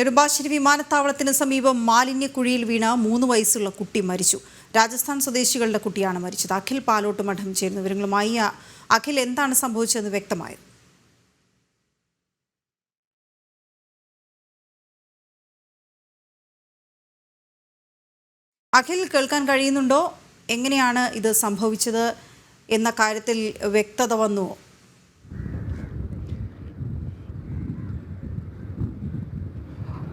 നെടുമ്പാശ്ശേരി വിമാനത്താവളത്തിന് സമീപം മാലിന്യ മാലിന്യക്കുഴിയിൽ വീണ മൂന്ന് വയസ്സുള്ള കുട്ടി മരിച്ചു. രാജസ്ഥാൻ സ്വദേശികളുടെ കുട്ടിയാണ് മരിച്ചത്. അഖിൽ പാലോട്ട് മഠം ചേരുന്ന വിവരങ്ങളുമായി അഖിൽ എന്താണ് സംഭവിച്ചതെന്ന് വ്യക്തമായത്? അഖിൽ കേൾക്കാൻ കഴിയുന്നുണ്ടോ? എങ്ങനെയാണ് ഇത് സംഭവിച്ചത്? എന്ന കാര്യത്തിൽ വ്യക്തത വന്നുവോ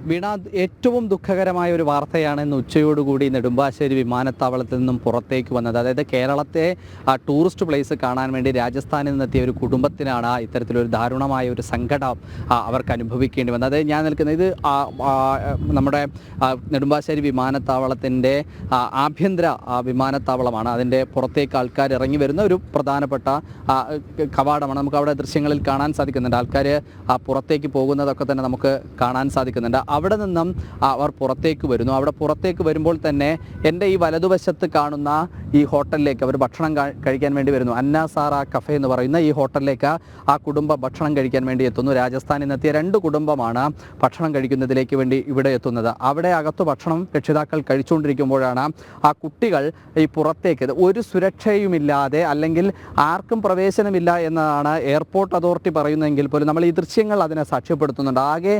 വീണ ഏറ്റവും ദുഃഖകരമായ ഒരു വാർത്തയാണ് ഇന്ന് ഉച്ചയോടുകൂടി നെടുമ്പാശ്ശേരി വിമാനത്താവളത്തിൽ നിന്നും പുറത്തേക്ക് വന്നത്. അതായത് കേരളത്തെ ആ, ടൂറിസ്റ്റ് പ്ലേസ് കാണാൻ വേണ്ടി രാജസ്ഥാനിൽ നിന്നെത്തിയ ഒരു കുടുംബത്തിനാണ് ഇത്തരത്തിലൊരു ദാരുണമായ ഒരു സങ്കടം അവർക്ക് അനുഭവിക്കേണ്ടി വന്നത്. അതായത് ഞാൻ നിൽക്കുന്നത് ഇത് ആ, ആ, നമ്മുടെ ആ, നെടുമ്പാശ്ശേരി വിമാനത്താവളത്തിന്റെ ആഭ്യന്തര വിമാനത്താവളമാണ്. അതിന്റെ പുറത്തേക്ക് ആൾക്കാർ ഇറങ്ങി വരുന്ന ഒരു പ്രധാനപ്പെട്ട കവാടമാണ്. നമുക്ക് അവിടെ ദൃശ്യങ്ങളിൽ കാണാൻ സാധിക്കുന്നുണ്ട്. ആൾക്കാർ പുറത്തേക്ക് പോകുന്നതൊക്കെ തന്നെ നമുക്ക് കാണാൻ സാധിക്കുന്നുണ്ട്. അവിടെ നിന്നും അവർ പുറത്തേക്ക് വരുന്നു. അവിടെ പുറത്തേക്ക് വരുമ്പോൾ തന്നെ എന്റെ ഈ വലതുവശത്ത് കാണുന്ന ഈ ഹോട്ടലിലേക്ക് അവർ ഭക്ഷണം കഴിക്കാൻ വേണ്ടി വരുന്നു. അന്നാസാറ കഫേ എന്ന് പറയുന്ന ഈ ഹോട്ടലിലേക്ക് ആ കുടുംബം ഭക്ഷണം കഴിക്കാൻ വേണ്ടി എത്തുന്നു. രാജസ്ഥാനിൽ നിന്നെത്തിയ രണ്ട് കുടുംബമാണ് ഭക്ഷണം കഴിക്കുന്നതിലേക്ക് വേണ്ടി ഇവിടെ എത്തുന്നത്. അവിടെ അകത്ത് ഭക്ഷണം രക്ഷിതാക്കൾ കഴിച്ചുകൊണ്ടിരിക്കുമ്പോഴാണ് ആ കുട്ടികൾ ഈ പുറത്തേക്ക് ഒരു സുരക്ഷയുമില്ലാതെ അല്ലെങ്കിൽ ആർക്കും പ്രവേശനമില്ല എന്നതാണ് എയർപോർട്ട് അതോറിറ്റി പറയുന്നതെങ്കിൽ പോലും നമ്മൾ ഈ ദൃശ്യങ്ങൾ അതിനെ സാക്ഷ്യപ്പെടുത്തുന്നുണ്ട്. ആകെ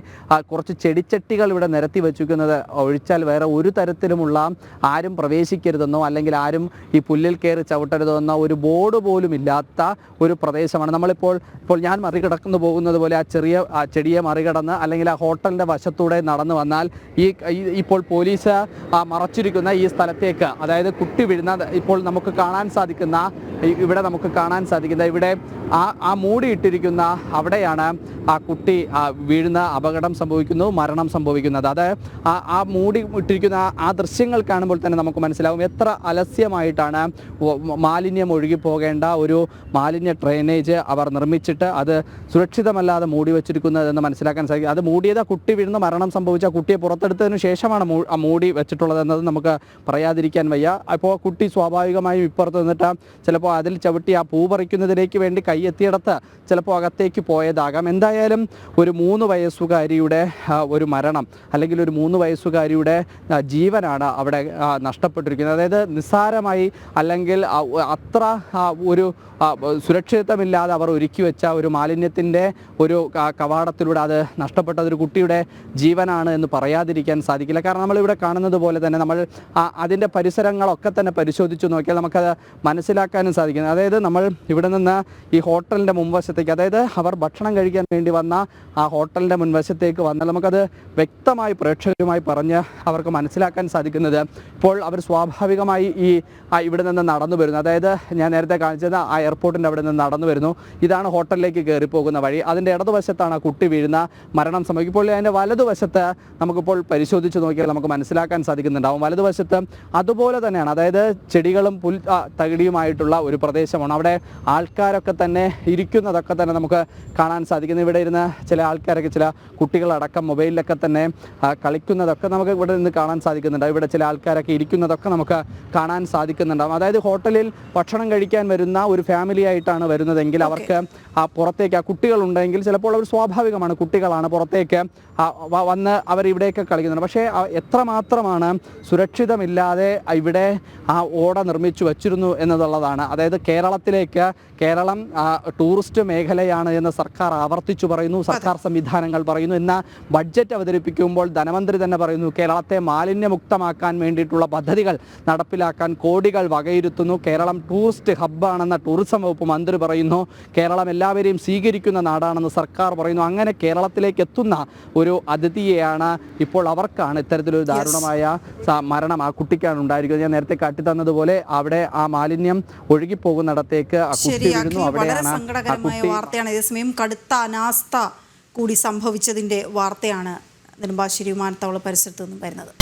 കുറച്ച് കുറച്ച് ചെടിച്ചട്ടികൾ ഇവിടെ നിരത്തി വെച്ചിരിക്കുന്നത് ഒഴിച്ചാൽ വേറെ ഒരു തരത്തിലുമുള്ള ആരും പ്രവേശിക്കരുതെന്നോ അല്ലെങ്കിൽ ആരും ഈ പുല്ലിൽ കയറി ചവിട്ടരുതെന്നോ ഒരു ബോർഡ് പോലും ഇല്ലാത്ത ഒരു പ്രദേശമാണ്. നമ്മളിപ്പോൾ ഇപ്പോൾ ഞാൻ മറികടക്കുന്നു പോകുന്നത് പോലെ ആ ചെറിയ ആ ചെടിയെ മറികടന്ന് അല്ലെങ്കിൽ ആ ഹോട്ടലിന്റെ വശത്തൂടെ നടന്നു വന്നാൽ ഈ- ഇപ്പോൾ പോലീസ് ആ മറച്ചിരിക്കുന്ന ഈ സ്ഥലത്തേക്ക് അതായത് കുട്ടി വീഴുന്ന ഇപ്പോൾ നമുക്ക് കാണാൻ സാധിക്കുന്ന ഇവിടെ നമുക്ക് കാണാൻ സാധിക്കുന്ന ഇവിടെ ആ ആ മൂടിയിട്ടിരിക്കുന്ന അവിടെയാണ് ആ കുട്ടി വീഴുന്ന അപകടം സംഭവിക്കുന്നു. മരണം സംഭവിക്കുന്നത്. അത് ആ ആ മൂടി ഇട്ടിരിക്കുന്ന ആ- ദൃശ്യങ്ങൾ കാണുമ്പോൾ തന്നെ നമുക്ക് മനസ്സിലാവും എത്ര അലസ്യമായിട്ടാണ് മാലിന്യം ഒഴുകി പോകേണ്ട ഒരു മാലിന്യ ഡ്രെയിനേജ് അവർ നിർമ്മിച്ചിട്ട് അത് സുരക്ഷിതമല്ലാതെ മൂടി വെച്ചിരിക്കുന്നതെന്ന് മനസ്സിലാക്കാൻ സാധിക്കും. അത് മൂടിയത് കുട്ടി വീഴുന്ന മരണം സംഭവിച്ച കുട്ടിയെ പുറത്തെടുത്തതിന് ശേഷമാണ് മൂടി വെച്ചിട്ടുള്ളത് എന്നത് നമുക്ക് പറയാതിരിക്കാൻ വയ്യ. അപ്പോൾ കുട്ടി സ്വാഭാവികമായും ഇപ്പുറത്ത് നിന്നിട്ട് ചിലപ്പോൾ അതിൽ ചവിട്ടി ആ പൂ പറിക്കുന്നതിലേക്ക് വേണ്ടി കൈയെത്തിയിടത്ത് ചിലപ്പോൾ അകത്തേക്ക് പോയതാകാം. എന്തായാലും ഒരു മൂന്ന് വയസ്സുകാരിയുടെ ഒരു മരണം അല്ലെങ്കിൽ ഒരു മൂന്ന് വയസ്സുകാരിയുടെ ജീവനാണ് അവിടെ നഷ്ടപ്പെട്ടിരിക്കുന്നത്. അതായത് നിസ്സാരമായി അല്ലെങ്കിൽ അത്ര ഒരു സുരക്ഷിതത്വമില്ലാതെ അവർ ഒരുക്കി വെച്ച ഒരു മാലിന്യത്തിന്റെ ഒരു കവാടത്തിലൂടെ അത് നഷ്ടപ്പെട്ട ഒരു കുട്ടിയുടെ ജീവനാണ് എന്ന് പറയാതിരിക്കാൻ സാധിക്കില്ല. കാരണം നമ്മളിവിടെ കാണുന്നത് പോലെ തന്നെ നമ്മൾ അതിന്റെ പരിസരങ്ങളൊക്കെ തന്നെ പരിശോധിച്ച് നോക്കിയാൽ നമുക്കത് മനസ്സിലാക്കാനും സാധിക്കുന്നത് അതായത് നമ്മൾ ഇവിടെ നിന്ന് ഈ ഹോട്ടലിന്റെ മുൻവശത്തേക്ക് അതായത് അവർ ഭക്ഷണം കഴിക്കാൻ വേണ്ടി വന്ന ആ ഹോട്ടലിന്റെ മുൻവശത്തേക്ക് വന്നാൽ നമുക്കത് വ്യക്തമായി പ്രേക്ഷകരുമായി പറഞ്ഞ് അവർക്ക് മനസ്സിലാക്കാൻ സാധിക്കുന്നത് ഇപ്പോൾ അവർ സ്വാഭാവികമായി ഈ ഇവിടെ നിന്ന് നടന്നു വരുന്നു. അതായത് ഞാൻ നേരത്തെ കാണിച്ചത് ആ എയർപോർട്ടിന്റെ അവിടെ നിന്ന് നടന്നു വരുന്നു. ഇതാണ് ഹോട്ടലിലേക്ക് കയറി പോകുന്ന വഴി. അതിന്റെ ഇടതുവശത്താണ് ആ കുട്ടി വീഴുന്ന മരണം സംഭവിക്കുമ്പോൾ അതിന്റെ വലതുവശത്ത് നമുക്കിപ്പോൾ പരിശോധിച്ച് നോക്കിയാൽ നമുക്ക് മനസ്സിലാക്കാൻ സാധിക്കുന്നുണ്ടാവും. വലതുവശത്ത് അതുപോലെ തന്നെയാണ്. അതായത് ചെടികളും പുൽ തകിടിയുമായിട്ടുള്ള ഒരു പ്രദേശമാണ്. അവിടെ ആൾക്കാരൊക്കെ തന്നെ ഇരിക്കുന്നതൊക്കെ തന്നെ നമുക്ക് കാണാൻ സാധിക്കുന്നു. ഇവിടെ ഇരുന്ന് ചില ആൾക്കാരൊക്കെ ചില കുട്ടികളടക്കം മൊബൈലിലൊക്കെ തന്നെ കളിക്കുന്നതൊക്കെ നമുക്ക് ഇവിടെ നിന്ന് കാണാൻ സാധിക്കുന്നുണ്ട്. ഇവിടെ ചില ആൾക്കാരൊക്കെ ഇരിക്കുന്നതൊക്കെ നമുക്ക് കാണാൻ സാധിക്കുന്നുണ്ടാവും. അതായത് ഹോട്ടലിൽ ഭക്ഷണം കഴിക്കാൻ വരുന്ന ഒരു ഫാമിലി ആയിട്ടാണ് വരുന്നതെങ്കിൽ അവർക്ക് ആ പുറത്തേക്ക് ആ കുട്ടികളുണ്ടെങ്കിൽ ചിലപ്പോൾ അവർ സ്വാഭാവികമാണ് കുട്ടികളാണ് പുറത്തേക്ക് വന്ന് അവർ ഇവിടെയൊക്കെ കളിക്കുന്നുണ്ട്. പക്ഷേ എത്രമാത്രമാണ് സുരക്ഷിതമില്ലാതെ ഇവിടെ ആ ഓട നിർമ്മിച്ചു വച്ചിരുന്നു എന്നുള്ളതാണ്. അതായത് കേരളത്തിലേക്ക് കേരളം ടൂറിസ്റ്റ് മേഖലയാണ് എന്ന് സർക്കാർ ആവർത്തിച്ചു പറയുന്നു സർക്കാർ സംവിധാനങ്ങൾ പറയുന്നു എന്ന ബഡ്ജറ്റ് അവതരിപ്പിക്കുമ്പോൾ ധനമന്ത്രി തന്നെ പറയുന്നു കേരളത്തെ മാലിന്യമുക്തമാക്കാൻ വേണ്ടിയിട്ടുള്ള പദ്ധതികൾ നടപ്പിലാക്കാൻ കോടികൾ വകയിരുത്തുന്നു. കേരളം ടൂറിസ്റ്റ് ഹബ്ബാണെന്ന ടൂറിസം വകുപ്പ് മന്ത്രി പറയുന്നു കേരളം എല്ലാവരെയും സ്വീകരിക്കുന്ന നാടാണെന്ന് സർക്കാർ പറയുന്നു. അങ്ങനെ കേരളത്തിലേക്ക് എത്തുന്ന ഒരു അതിഥിയെയാണ് ഇപ്പോൾ അവർക്കാണ് ഇത്തരത്തിലൊരു ദാരുണമായ മരണം ആ കുട്ടിക്കാണ് ഉണ്ടായിരിക്കുന്നത്. ഞാൻ നേരത്തെ കാട്ടിത്തന്നതുപോലെ അവിടെ ആ മാലിന്യം ഒഴുകിപ്പോകുന്നിടത്തേക്ക് ആ കുട്ടി വീഴുന്നു അവിടെയാണ് ആ കുട്ടി കടുത്ത അനാസ്ഥ കൂടി സംഭവിച്ചതിന്റെ വാർത്തയാണ് നെടുമ്പാശ്ശേരി വിമാനത്താവള പരിസരത്തു നിന്നും വരുന്നത്.